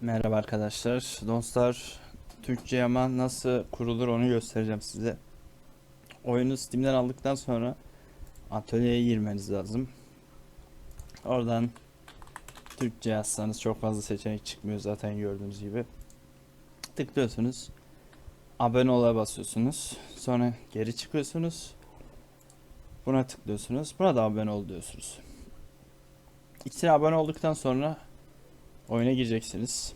Merhaba arkadaşlar. Dostlar, Türkçe yama nasıl kurulur onu göstereceğim size. Oyunu Steam'den aldıktan sonra atölyeye girmeniz lazım. Oradan Türkçe yazsanız çok fazla seçenek çıkmıyor zaten gördüğünüz gibi. Tıklıyorsunuz. Abone ol'a basıyorsunuz. Sonra geri çıkıyorsunuz. Buna tıklıyorsunuz. Buna da abone ol diyorsunuz. İkisine abone olduktan sonra oyuna gireceksiniz.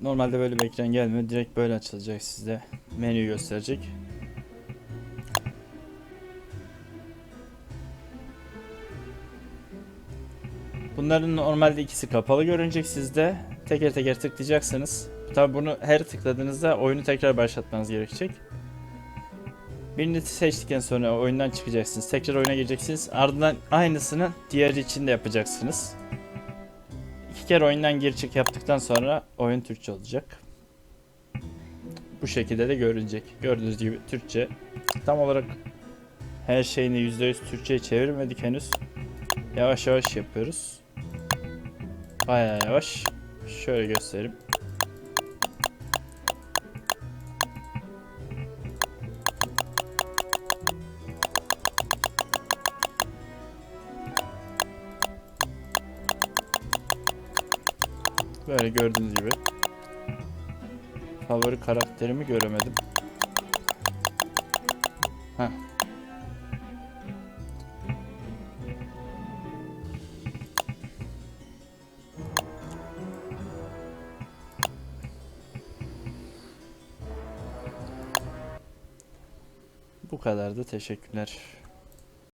Normalde böyle bir ekran gelmiyor. Direkt böyle açılacak sizde. Menüyü gösterecek. Bunların normalde ikisi kapalı görünecek sizde. Teker teker tıklayacaksınız. Tabi bunu her tıkladığınızda oyunu tekrar başlatmanız gerekecek. Birini seçtikten sonra oyundan çıkacaksınız. Tekrar oyuna gireceksiniz. Ardından aynısını diğer için de yapacaksınız. İki kere oyundan gir çık yaptıktan sonra oyun Türkçe olacak. Bu şekilde de görünecek. Gördüğünüz gibi Türkçe. Tam olarak her şeyini %100 Türkçe'ye çevirmedik henüz. Yavaş yavaş yapıyoruz. Bayağı yavaş. Şöyle göstereyim. Böyle gördüğünüz gibi. Favori karakterimi göremedim. Heh. Bu kadardı. Teşekkürler.